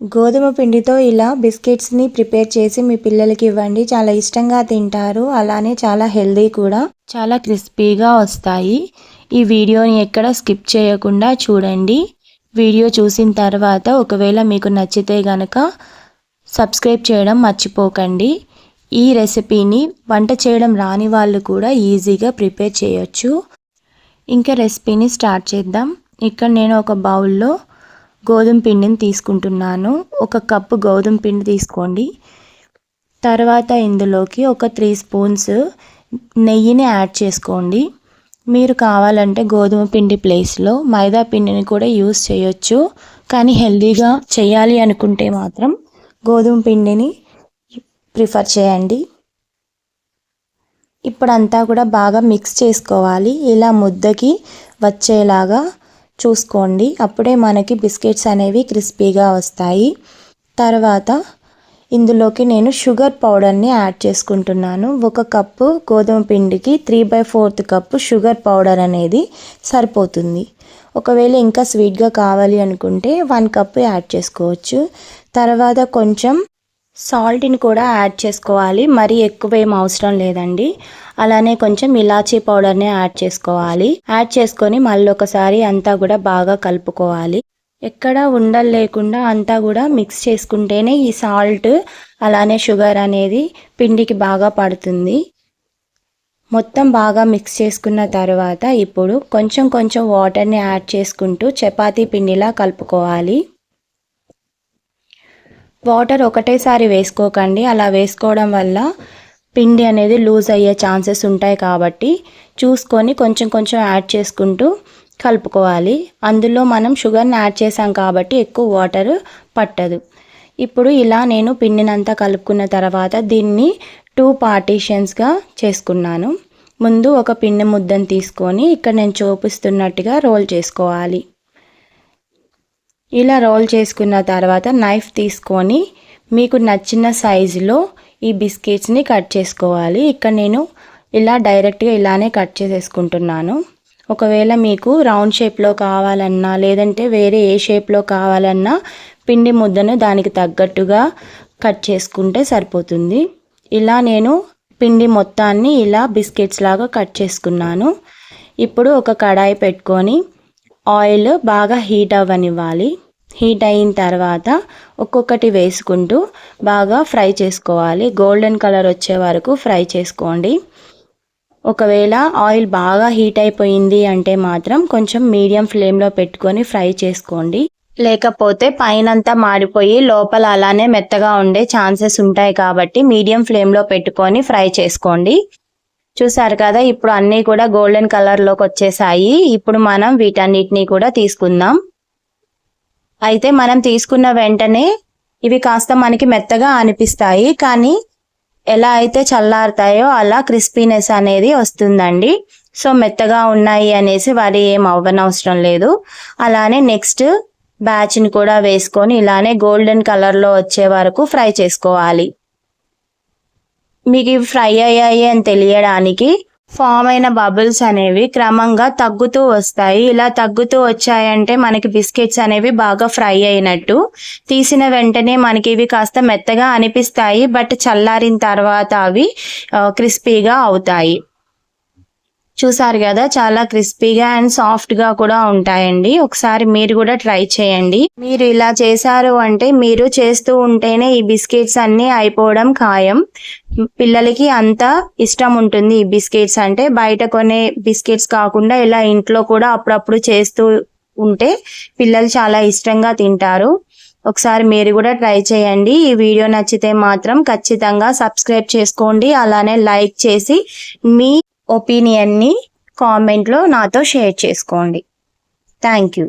గోధుమ పిండితో ఇలా బిస్కెట్స్ని ప్రిపేర్ చేసి మీ పిల్లలకి ఇవ్వండి. చాలా ఇష్టంగా తింటారు. అలానే చాలా హెల్దీ కూడా. చాలా క్రిస్పీగా వస్తాయి. ఈ వీడియోని ఎక్కడ స్కిప్ చేయకుండా చూడండి. వీడియో చూసిన తర్వాత ఒకవేళ మీకు నచ్చితే గనక సబ్స్క్రైబ్ చేయడం మర్చిపోకండి. ఈ రెసిపీని వంట చేయడం రాని వాళ్ళు కూడా ఈజీగా ప్రిపేర్ చేయొచ్చు. ఇంకా రెసిపీని స్టార్ట్ చేద్దాం. ఇక్కడ నేను ఒక బౌల్లో గోధుమ పిండిని తీసుకుంటున్నాను. ఒక కప్పు గోధుమ పిండి తీసుకోండి. తర్వాత ఇందులోకి ఒక త్రీ స్పూన్స్ నెయ్యిని యాడ్ చేసుకోండి. మీరు కావాలంటే గోధుమ పిండి ప్లేస్లో మైదా పిండిని కూడా యూస్ చేయొచ్చు. కానీ హెల్దీగా చేయాలి అనుకుంటే మాత్రం గోధుమ పిండిని ప్రిఫర్ చేయండి. ఇప్పుడంతా కూడా బాగా మిక్స్ చేసుకోవాలి. ఇలా ముద్దకి వచ్చేలాగా చూసుకోండి. అప్పుడే మనకి బిస్కెట్స్ అనేవి క్రిస్పీగా వస్తాయి. తర్వాత ఇందులోకి నేను షుగర్ పౌడర్ని యాడ్ చేసుకుంటున్నాను. ఒక కప్పు గోధుమ పిండికి three by fourth cup sugar powder అనేది సరిపోతుంది. ఒకవేళ ఇంకా స్వీట్గా కావాలి అనుకుంటే వన్ కప్ యాడ్ చేసుకోవచ్చు. తర్వాత కొంచెం సాల్ట్ని కూడా యాడ్ చేసుకోవాలి. మరీ ఎక్కువ ఏం అవసరం లేదండి. అలానే కొంచెం ఇలాచీ పౌడర్ని యాడ్ చేసుకోవాలి. యాడ్ చేసుకొని మళ్ళీ ఒకసారి అంతా కూడా బాగా కలుపుకోవాలి. ఎక్కడ ఉండలు లేకుండా అంతా కూడా మిక్స్ చేసుకుంటేనే ఈ సాల్ట్ అలానే షుగర్ అనేది పిండికి బాగా పడుతుంది. మొత్తం బాగా మిక్స్ చేసుకున్న తర్వాత ఇప్పుడు కొంచెం కొంచెం వాటర్ని యాడ్ చేసుకుంటూ చపాతీ పిండిలా కలుపుకోవాలి. వాటర్ ఒకటేసారి వేసుకోకండి. అలా వేసుకోవడం వల్ల పిండి అనేది లూజ్ అయ్యే ఛాన్సెస్ ఉంటాయి కాబట్టి చూసుకొని కొంచెం కొంచెం యాడ్ చేసుకుంటూ కలుపుకోవాలి. అందులో మనం షుగర్ని యాడ్ చేసాం కాబట్టి ఎక్కువ వాటర్ పట్టదు. ఇప్పుడు ఇలా నేను పిండినంతా కలుపుకున్న తర్వాత దీన్ని టూ పార్టీషన్స్గా చేసుకున్నాను. ముందు ఒక పిండి ముద్దను తీసుకొని ఇక్కడ నేను చూపిస్తున్నట్టుగా రోల్ చేసుకోవాలి. ఇలా రోల్ చేసుకున్న తర్వాత నైఫ్ తీసుకొని మీకు నచ్చిన సైజులో ఈ బిస్కెట్స్ని కట్ చేసుకోవాలి. ఇక్కడ నేను ఇలా డైరెక్ట్గా ఇలానే కట్ చేసేసుకుంటున్నాను. ఒకవేళ మీకు రౌండ్ షేప్లో కావాలన్నా లేదంటే వేరే ఏ షేప్లో కావాలన్నా పిండి ముద్దను దానికి తగ్గట్టుగా కట్ చేసుకుంటే సరిపోతుంది. ఇలా నేను పిండి మొత్తాన్ని ఇలా బిస్కెట్స్ లాగా కట్ చేసుకున్నాను. ఇప్పుడు ఒక కడాయి పెట్టుకొని ఆయిల్ బాగా హీట్ అవ్వనివ్వాలి. హీట్ అయిన తర్వాత ఒక్కొక్కటి వేసుకుంటూ బాగా ఫ్రై చేసుకోవాలి. గోల్డెన్ కలర్ వచ్చే వరకు ఫ్రై చేసుకోండి. ఒకవేళ ఆయిల్ బాగా హీట్ అయిపోయింది అంటే మాత్రం కొంచెం మీడియం ఫ్లేమ్లో పెట్టుకొని ఫ్రై చేసుకోండి. లేకపోతే పైనంతా మాడిపోయి లోపల అలానే మెత్తగా ఉండే ఛాన్సెస్ ఉంటాయి కాబట్టి మీడియం ఫ్లేమ్లో పెట్టుకొని ఫ్రై చేసుకోండి. చూసారు కదా ఇప్పుడు అన్నీ కూడా గోల్డెన్ కలర్లోకి వచ్చేసాయి. ఇప్పుడు మనం వీటన్నిటిని కూడా తీసుకుందాం. అయితే మనం తీసుకున్న వెంటనే ఇవి కాస్త మనకి మెత్తగా అనిపిస్తాయి కానీ ఎలా అయితే చల్లారుతాయో అలా క్రిస్పీనెస్ అనేది వస్తుందండి. సో మెత్తగా ఉన్నాయి అనేసి వరి ఏం అవ్వనవసరం లేదు. అలానే నెక్స్ట్ బ్యాచ్ని కూడా వేసుకొని ఇలానే గోల్డెన్ కలర్లో వచ్చే వరకు ఫ్రై చేసుకోవాలి. మీకు ఇవి ఫ్రై అయ్యాయి అని తెలియడానికి ఫామ్ అయిన బబుల్స్ అనేవి క్రమంగా తగ్గుతూ వస్తాయి. ఇలా తగ్గుతూ వచ్చాయంటే మనకి బిస్కెట్స్ అనేవి బాగా ఫ్రై అయినట్టు. తీసిన వెంటనే మనకి ఇవి కాస్త మెత్తగా అనిపిస్తాయి బట్ చల్లారిన తర్వాత అవి క్రిస్పీగా అవుతాయి. చూసారు కదా చాలా క్రిస్పీగా అండ్ సాఫ్ట్గా కూడా ఉంటాయండి. ఒకసారి మీరు కూడా ట్రై చేయండి. మీరు ఇలా చేశారు అంటే మీరు చేస్తూ ఉంటేనే ఈ బిస్కెట్స్ అన్నీ అయిపోవడం ఖాయం. పిల్లలకి అంత ఇష్టం ఉంటుంది ఈ బిస్కెట్స్ అంటే. బయట కొనే బిస్కెట్స్ కాకుండా ఇలా ఇంట్లో కూడా అప్పుడప్పుడు చేస్తూ ఉంటే పిల్లలు చాలా ఇష్టంగా తింటారు. ఒకసారి మీరు కూడా ట్రై చేయండి. ఈ వీడియో నచ్చితే మాత్రం ఖచ్చితంగా సబ్స్క్రైబ్ చేసుకోండి. అలానే లైక్ చేసి మీ ఒపీనియన్ని కామెంట్లో నాతో షేర్ చేసుకోండి. Thank you.